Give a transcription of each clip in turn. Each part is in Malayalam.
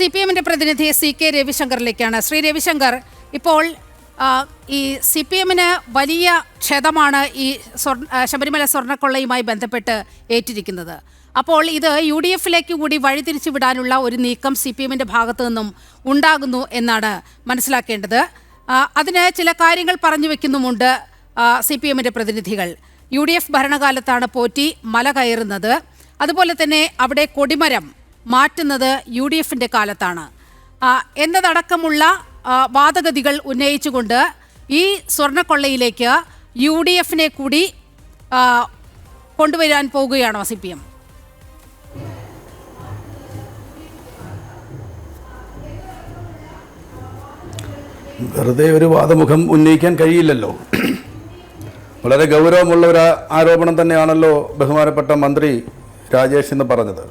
സി പി എമ്മിന്റെ പ്രതിനിധി സി കെ രവിശങ്കറിലേക്കാണ്. ശ്രീ രവിശങ്കർ ഇപ്പോൾ ഈ സി പി എമ്മിന് വലിയ ക്ഷതമാണ് ഈ സ്വർണ ശബരിമല സ്വർണക്കൊള്ളയുമായി ബന്ധപ്പെട്ട് ഏറ്റിരിക്കുന്നത്. അപ്പോൾ ഇത് യു ഡി എഫിലേക്ക് കൂടി വഴിതിരിച്ചു വിടാനുള്ള ഒരു നീക്കം സി പി എമ്മിന്റെ ഭാഗത്തു നിന്നും ഉണ്ടാകുന്നു എന്നാണ് മനസ്സിലാക്കേണ്ടത്. അതിന് ചില കാര്യങ്ങൾ പറഞ്ഞു വെക്കുന്നുമുണ്ട് സി പി എമ്മിന്റെ പ്രതിനിധികൾ. യു ഡി എഫ് ഭരണകാലത്താണ് പോറ്റി മല കയറുന്നത്. അതുപോലെ തന്നെ അവിടെ കൊടിമരം മാറ്റുന്നത് യു ഡി എഫിന്റെ കാലത്താണ് എന്നതടക്കമുള്ള വാദഗതികൾ ഉന്നയിച്ചുകൊണ്ട് ഈ സ്വർണക്കൊള്ളയിലേക്ക് യു ഡി എഫിനെ കൂടി കൊണ്ടുവരാൻ പോകുകയാണോ സി പി എം വെറുതെ ഒരു വാദമുഖം ഉന്നയിക്കാൻ കഴിയില്ലല്ലോ. വളരെ ഗൗരവമുള്ള ഒരു ആരോപണം തന്നെയാണല്ലോ ബഹുമാനപ്പെട്ട മന്ത്രി രാജേഷ് എന്ന് പറഞ്ഞത്.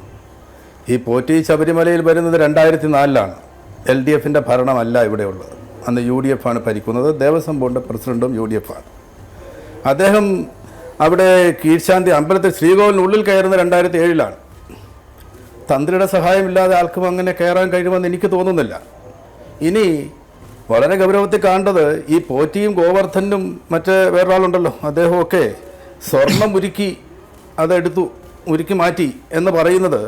ഈ പോറ്റി ശബരിമലയിൽ വരുന്നത് രണ്ടായിരത്തി നാലിലാണ് എൽ ഡി എഫിന്റെ ഭരണമല്ല ഇവിടെയുള്ളത്. അന്ന് യു ഡി എഫ് ആണ് ഭരിക്കുന്നത്. ദേവസ്വം ബോർഡിന്റെ പ്രസിഡന്റും യു ഡി എഫ് ആണ് അദ്ദേഹം അവിടെ കീഴ്ശാന്തി അമ്പലത്തിൽ ശ്രീകോവിലിനുള്ളിൽ കയറുന്ന രണ്ടായിരത്തി ഏഴിലാണ് തന്ത്രിയുടെ സഹായമില്ലാതെ ആൾക്കും അങ്ങനെ കയറാൻ കഴിയുമെന്ന് എനിക്ക് തോന്നുന്നില്ല. ഇനി വളരെ ഗൗരവത്തിൽ കാണേണ്ടത് ഈ പോറ്റിയും ഗോവർദ്ധനും മറ്റ് വേറൊരാളുണ്ടല്ലോ അദ്ദേഹമൊക്കെ സ്വർണം ഉരുക്കി അതെടുത്തു ഉരുക്കി മാറ്റി എന്ന് പറയുന്നത്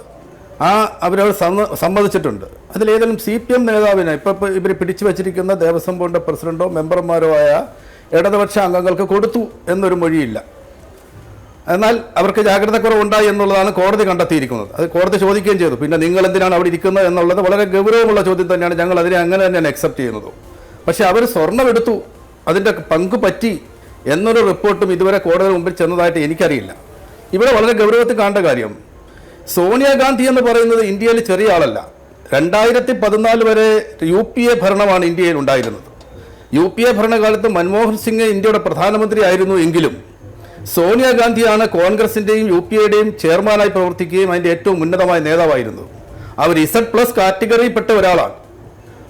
ആ അവരവർ സമ്മ സമ്മതിച്ചിട്ടുണ്ട്. അതിലേതെങ്കിലും സി പി എം നേതാവിനെ ഇപ്പോൾ ഇവർ പിടിച്ചു വച്ചിരിക്കുന്ന ദേവസ്വം ബോർഡിന്റെ പ്രസിഡന്റോ മെമ്പർമാരോ ആയ ഇടതുപക്ഷ അംഗങ്ങൾക്ക് കൊടുത്തു എന്നൊരു മൊഴിയില്ല. എന്നാൽ അവർക്ക് ജാഗ്രതക്കുറവുണ്ടായി എന്നുള്ളതാണ് കോടതി കണ്ടെത്തിയിരിക്കുന്നത്. അത് കോടതി ചോദിക്കുകയും ചെയ്തു. പിന്നെ നിങ്ങൾ എന്തിനാണ് അവിടെ ഇരിക്കുന്നത് എന്നുള്ളത് വളരെ ഗൗരവമുള്ള ചോദ്യം തന്നെയാണ് ഞങ്ങൾ അതിനെ അങ്ങനെ തന്നെയാണ് അക്സെപ്റ്റ് ചെയ്യുന്നത്. പക്ഷേ അവർ സ്വർണം എടുത്തു. അതിന്റെ പങ്ക് പറ്റി എന്നൊരു റിപ്പോർട്ടും ഇതുവരെ കോടതി മുമ്പിൽ ചെന്നതായിട്ട് എനിക്കറിയില്ല. ഇവിടെ വളരെ ഗൗരവത്തിൽ കാണേണ്ട കാര്യം സോണിയാഗാന്ധി എന്ന് പറയുന്നത് ഇന്ത്യയിൽ ചെറിയ ആളല്ല. രണ്ടായിരത്തി പതിനാല് വരെ യു പി എ ഭരണമാണ് ഇന്ത്യയിൽ ഉണ്ടായിരുന്നത്. യു പി എ ഭരണകാലത്ത് മൻമോഹൻ സിംഗ് ഇന്ത്യയുടെ പ്രധാനമന്ത്രി ആയിരുന്നു എങ്കിലും സോണിയാഗാന്ധിയാണ് കോൺഗ്രസിന്റെയും യു പി എയുടെയും ചെയർമാനായി പ്രവർത്തിക്കുകയും അതിന്റെ ഏറ്റവും ഉന്നതമായ നേതാവായിരുന്നു അവർ ഇസഡ് പ്ലസ് കാറ്റഗറിയിൽപ്പെട്ട ഒരാളാണ്.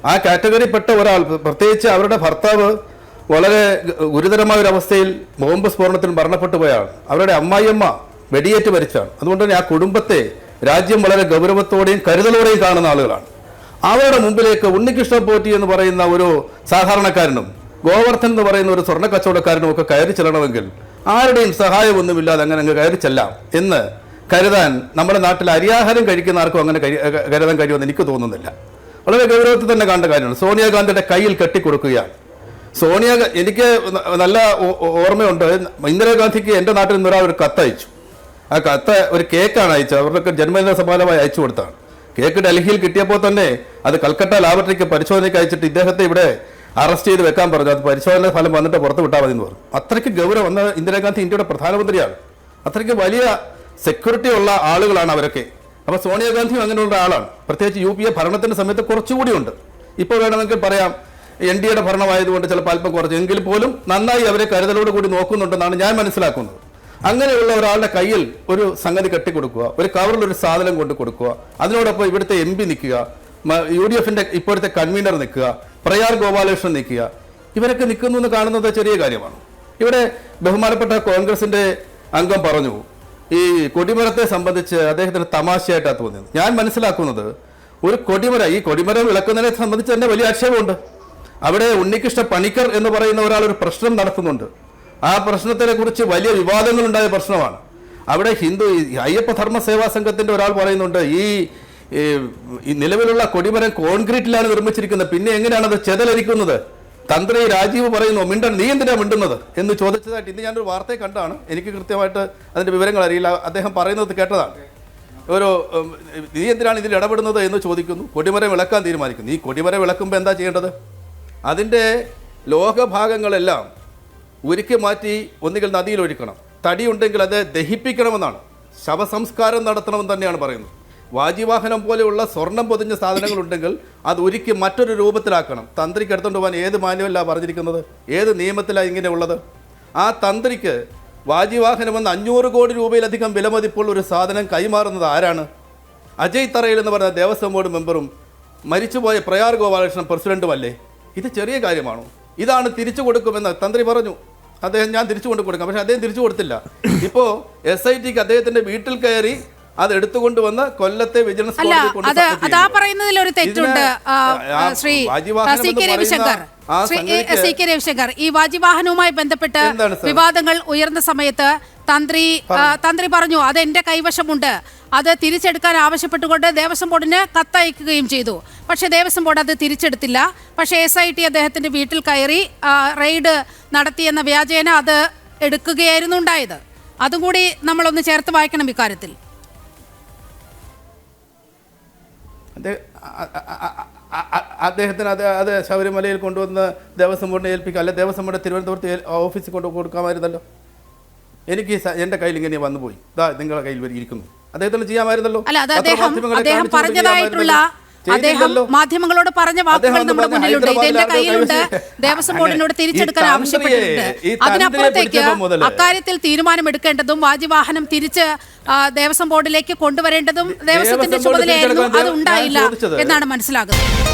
ആ കാറ്റഗറിയിൽപ്പെട്ട ഒരാൾ പ്രത്യേകിച്ച് അവരുടെ ഭർത്താവ് വളരെ ഗുരുതരമായ ഒരു അവസ്ഥയിൽ ബോംബ് സ്ഫോടനത്തിൽ മരണപ്പെട്ടു പോയാണ്. അവരുടെ അമ്മായിയമ്മ വെടിയേറ്റ് മരിച്ചതാണ് അതുകൊണ്ട് തന്നെ ആ കുടുംബത്തെ രാജ്യം വളരെ ഗൗരവത്തോടെയും കരുതലോടെയും കാണുന്ന ആളുകളാണ്. അവരുടെ മുമ്പിലേക്ക് ഉണ്ണികൃഷ്ണ പോറ്റി എന്ന് പറയുന്ന ഒരു സാധാരണക്കാരനും ഗോവർദ്ധൻ എന്ന് പറയുന്ന ഒരു സ്വർണ കച്ചവടക്കാരനും ഒക്കെ കയറി ചെല്ലണമെങ്കിൽ ആരുടെയും സഹായമൊന്നുമില്ലാതെ അങ്ങനെ അങ്ങ് കയറി ചെല്ലാം എന്ന് കരുതാൻ നമ്മുടെ നാട്ടിൽ അരിയാഹാരം കഴിക്കുന്ന ആർക്കും അങ്ങനെ കരുതാൻ കഴിയുമെന്ന് എനിക്ക് തോന്നുന്നില്ല. വളരെ ഗൗരവത്തിൽ തന്നെ കാണേണ്ട കാര്യമാണ്. സോണിയാഗാന്ധിയുടെ കയ്യിൽ കെട്ടിക്കൊടുക്കുകയാണ്. സോണിയ എനിക്ക് നല്ല ഓർമ്മയുണ്ട്. ഇന്ദിരാഗാന്ധിക്ക് എന്റെ നാട്ടിൽ നിന്ന് ഒരാൾ ഒരു കത്തയച്ചു. ആ കത്ത് ഒരു കേക്കാണ് അയച്ചത്. അവർക്ക് ജന്മദിന സമാനമായി അയച്ചു കൊടുത്താണ്. കേക്ക് ഡൽഹിയിൽ കിട്ടിയപ്പോൾ തന്നെ അത് കൽക്കട്ട ലാബറട്ടറിക്ക് പരിശോധനയ്ക്ക് അയച്ചിട്ട് ഇദ്ദേഹത്തെ ഇവിടെ അറസ്റ്റ് ചെയ്ത് വെക്കാൻ പറഞ്ഞു. അത് പരിശോധന ഫലം വന്നിട്ട് പുറത്ത് വിട്ടാൽ മതി എന്ന് പറഞ്ഞു. അത്രയ്ക്ക് ഗൗരവം വന്ന ഇന്ദിരാഗാന്ധി ഇന്ത്യയുടെ പ്രധാനമന്ത്രിയാണ്. അത്രയ്ക്ക് വലിയ സെക്യൂരിറ്റി ഉള്ള ആളുകളാണ് അവരൊക്കെ. അപ്പോൾ സോണിയാഗാന്ധിയും അങ്ങനെയുള്ള ആളാണ്. പ്രത്യേകിച്ച് യു പി എ ഭരണത്തിന്റെ സമയത്ത് കുറച്ചുകൂടി ഉണ്ട്. ഇപ്പോൾ വേണമെങ്കിൽ പറയാം എൻ ഡി എയുടെ ഭരണമായതുകൊണ്ട് ചിലപ്പോൾ അല്പം കുറച്ച്. എങ്കിൽ പോലും നന്നായി അവരെ കരുതലോട് കൂടി നോക്കുന്നുണ്ടെന്നാണ് ഞാൻ മനസ്സിലാക്കുന്നത്. അങ്ങനെയുള്ള ഒരാളുടെ കയ്യിൽ ഒരു സംഗതി കെട്ടിക്കൊടുക്കുക ഒരു കവറിൽ ഒരു സാധനം കൊണ്ട് കൊടുക്കുക അതിനോടൊപ്പം ഇവിടുത്തെ എം പി നിൽക്കുക യു ഡി എഫിന്റെ ഇപ്പോഴത്തെ കൺവീനർ നിൽക്കുക പ്രയാർ ഗോപാലകൃഷ്ണൻ നിൽക്കുക ഇവരൊക്കെ നിൽക്കുന്നു എന്ന് കാണുന്നത് ചെറിയ കാര്യമാണ്. ഇവിടെ ബഹുമാനപ്പെട്ട കോൺഗ്രസിന്റെ അംഗം പറഞ്ഞു ഈ കൊടിമരത്തെ സംബന്ധിച്ച് അദ്ദേഹത്തിന് തമാശയായിട്ടാണ് തോന്നിയത്. ഞാൻ മനസ്സിലാക്കുന്നത് ഒരു കൊടിമര ഈ കൊടിമരം വിളക്കുന്നതിനെ സംബന്ധിച്ച് തന്നെ വലിയ ആക്ഷേപമുണ്ട്. അവിടെ ഉണ്ണികൃഷ്ണ പണിക്കർ എന്ന് പറയുന്ന ഒരാൾ ഒരു പ്രശ്നം നടത്തുന്നുണ്ട്. ആ പ്രശ്നത്തിനെ കുറിച്ച് വലിയ വിവാദങ്ങളുണ്ടായ പ്രശ്നമാണ്. അവിടെ ഹിന്ദു അയ്യപ്പ ധർമ്മ സേവാ സംഘത്തിന്റെ ഒരാൾ പറയുന്നുണ്ട് ഈ നിലവിലുള്ള കൊടിമരം കോൺക്രീറ്റിലാണ് നിർമ്മിച്ചിരിക്കുന്നത് പിന്നെ എങ്ങനെയാണ് അത് ചെതലരിക്കുന്നത്? തന്ത്രി രാജീവ് പറയുന്നു മിണ്ടൻ നീ എന്തിനാണ് മിണ്ടുന്നത്? എന്ന് ചോദിച്ചതായിട്ട് ഇന്ന് ഞാനൊരു വാർത്തയെ കണ്ടാണ്. എനിക്ക് കൃത്യമായിട്ട് അതിന്റെ വിവരങ്ങൾ അറിയില്ല. അദ്ദേഹം പറയുന്നത് കേട്ടതാണ്. ഒരു നീ എന്തിനാണ് ഇതിൽ ഇടപെടുന്നത് എന്ന് ചോദിക്കുന്നു. കൊടിമരം വിളക്കാൻ തീരുമാനിക്കുന്നു. ഈ കൊടിമരം വിളക്കുമ്പോൾ എന്താ ചെയ്യേണ്ടത്? അതിന്റെ ലോകഭാഗങ്ങളെല്ലാം ഉരുക്കി മാറ്റി ഒന്നുകിൽ നദിയിൽ ഒഴുക്കണം. തടി ഉണ്ടെങ്കിൽ അത് ദഹിപ്പിക്കണമെന്നാണ്. ശവസംസ്കാരം നടത്തണമെന്ന് തന്നെയാണ് പറയുന്നത്. വാജിവാഹനം പോലെയുള്ള സ്വർണം പൊതിഞ്ഞ സാധനങ്ങൾ ഉണ്ടെങ്കിൽ അത് ഉരുക്കി മറ്റൊരു രൂപത്തിലാക്കണം. തന്ത്രിക്ക് എടുത്തുകൊണ്ട് പോകാൻ ഏത് മാനുവലാണ് പറഞ്ഞിരിക്കുന്നത്? ഏത് നിയമത്തിലാണ് ഇങ്ങനെ ഉള്ളത്? ആ തന്ത്രിക്ക് വാജിവാഹനം എന്ന അഞ്ഞൂറ് കോടി രൂപയിലധികം വിലമതിപ്പുള്ള ഒരു സാധനം കൈമാറുന്നത് ആരാണ്? അജയ് തറയിൽ എന്ന് പറഞ്ഞ ദേവസ്വം ബോർഡ് മെമ്പറും മരിച്ചുപോയ പ്രയാർ ഗോപാലകൃഷ്ണൻ പ്രസിഡന്റുമല്ലേ? ഇത് ചെറിയ കാര്യമാണോ? ഇതാണ് തിരിച്ചു കൊടുക്കുമെന്ന് തന്ത്രി പറഞ്ഞു. അദ്ദേഹം ഞാൻ തിരിച്ചു കൊണ്ട് കൊടുക്കാം. പക്ഷെ അദ്ദേഹം തിരിച്ചു കൊടുത്തില്ല. ഇപ്പോൾ എസ് ഐ ടിക്ക് അദ്ദേഹത്തിന്റെ വീട്ടിൽ കയറി അത് എടുത്തുകൊണ്ട് വന്ന് കൊല്ലത്തെ വിജിലൻസ് അത് അതാ. പറയുന്നതിൽ ഒരു തെറ്റുണ്ട്. ശ്രീ വാജിവാഹനം സി കെ രവിശങ്കർ. ആ ശ്രീ സംഗതിക്ക് സി കെ രവിശങ്കർ ഈ വാജിവാഹനവുമായി ബന്ധപ്പെട്ട് വിവാദങ്ങൾ ഉയർന്ന സമയത്ത് തന്ത്രി തന്ത്രി പറഞ്ഞു അത് എന്റെ കൈവശമുണ്ട്. അത് തിരിച്ചെടുക്കാൻ ആവശ്യപ്പെട്ടുകൊണ്ട് ദേവസ്വം ബോർഡിന് കത്തയക്കുകയും ചെയ്തു. പക്ഷേ ദേവസ്വം ബോർഡ് അത് തിരിച്ചെടുത്തില്ല. പക്ഷേ എസ് ഐ ടി അദ്ദേഹത്തിന്റെ വീട്ടിൽ കയറി റെയ്ഡ് നടത്തിയെന്ന വ്യാജേന അത് എടുക്കുകയായിരുന്നു ഉണ്ടായത്. അതും കൂടി നമ്മളൊന്ന് ചേർത്ത് വായിക്കണം ഇക്കാര്യത്തിൽ. അദ്ദേഹത്തിന് അത് അത് ശബരിമലയിൽ കൊണ്ടുവന്ന് ദേവസ്വം ബോർഡിനെ ഏൽപ്പിക്കുക അല്ലെ ദേവസ്വം ബോർഡ് തിരുവനന്തപുരത്ത് ഓഫീസിൽ കൊണ്ട് കൊടുക്കാമായിരുന്നല്ലോ? എനിക്ക് എന്റെ എന്റെ കയ്യിൽ ഇങ്ങനെ വന്നുപോയി. ഇതാ നിങ്ങളുടെ കയ്യിൽ ഇരിക്കുന്നു അദ്ദേഹത്തിന് ചെയ്യാമായിരുന്നല്ലോ. അല്ല അത് അദ്ദേഹം അദ്ദേഹം പറഞ്ഞതായിട്ടുള്ള. അദ്ദേഹം മാധ്യമങ്ങളോട് പറഞ്ഞ വാക്കുകൾ നമ്മുടെ മുന്നിലുണ്ട്. ഇത് എന്റെ കയ്യിലുണ്ട്. ദേവസ്വം ബോർഡിനോട് തിരിച്ചെടുക്കാൻ ആവശ്യപ്പെട്ടിട്ടുണ്ട്. അതിനപ്പുറത്തേക്ക് അക്കാര്യത്തിൽ തീരുമാനമെടുക്കേണ്ടതും വാജിവാഹനം തിരിച്ച് ദേവസ്വം ബോർഡിലേക്ക് കൊണ്ടുവരേണ്ടതും ദേവസ്വത്തിന്റെ ദേവസ്വം ചുമതലയായിരുന്നു. അത് ഉണ്ടായില്ല എന്നാണ് മനസ്സിലാകുന്നത്.